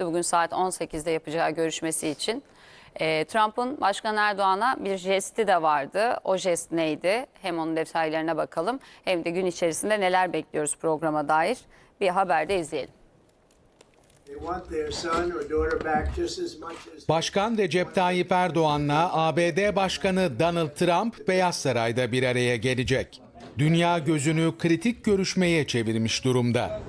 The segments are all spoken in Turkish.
bugün saat 18'de yapacağı görüşmesi için. Ee, Trump'ın Başkan Erdoğan'a bir jesti de vardı. O jest neydi? Hem onun detaylarına bakalım hem de gün içerisinde neler bekliyoruz programa dair bir haber de izleyelim. Başkan Recep Tayyip Erdoğan'la ABD Başkanı Donald Trump Beyaz Saray'da bir araya gelecek. Dünya gözünü kritik görüşmeye çevirmiş durumda.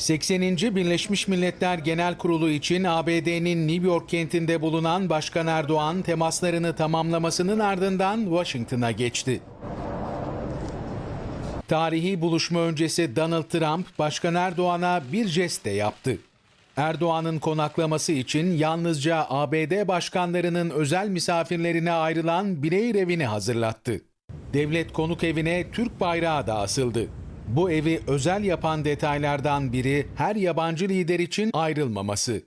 80. Birleşmiş Milletler Genel Kurulu için ABD'nin New York kentinde bulunan Başkan Erdoğan temaslarını tamamlamasının ardından Washington'a geçti. Tarihi buluşma öncesi Donald Trump, Başkan Erdoğan'a bir jest de yaptı. Erdoğan'ın konaklaması için yalnızca ABD başkanlarının özel misafirlerine ayrılan birey evini hazırlattı. Devlet konuk evine Türk bayrağı da asıldı. Bu evi özel yapan detaylardan biri her yabancı lider için ayrılmaması.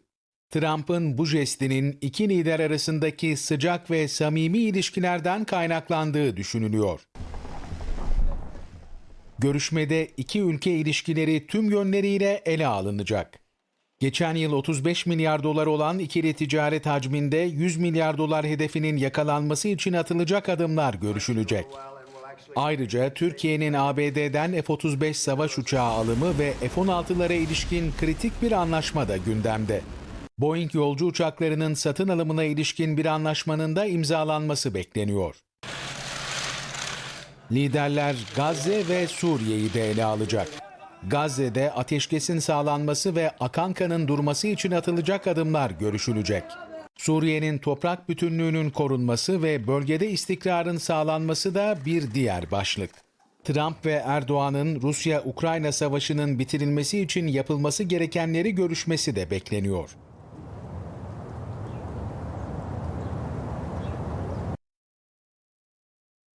Trump'ın bu jestinin iki lider arasındaki sıcak ve samimi ilişkilerden kaynaklandığı düşünülüyor. Görüşmede iki ülke ilişkileri tüm yönleriyle ele alınacak. Geçen yıl 35 milyar dolar olan ikili ticaret hacminde 100 milyar dolar hedefinin yakalanması için atılacak adımlar görüşülecek. Ayrıca Türkiye'nin ABD'den F-35 savaş uçağı alımı ve F-16'lara ilişkin kritik bir anlaşma da gündemde. Boeing yolcu uçaklarının satın alımına ilişkin bir anlaşmanın da imzalanması bekleniyor. Liderler Gazze ve Suriye'yi de ele alacak. Gazze'de ateşkesin sağlanması ve akan kanın durması için atılacak adımlar görüşülecek. Suriye'nin toprak bütünlüğünün korunması ve bölgede istikrarın sağlanması da bir diğer başlık. Trump ve Erdoğan'ın Rusya-Ukrayna savaşının bitirilmesi için yapılması gerekenleri görüşmesi de bekleniyor.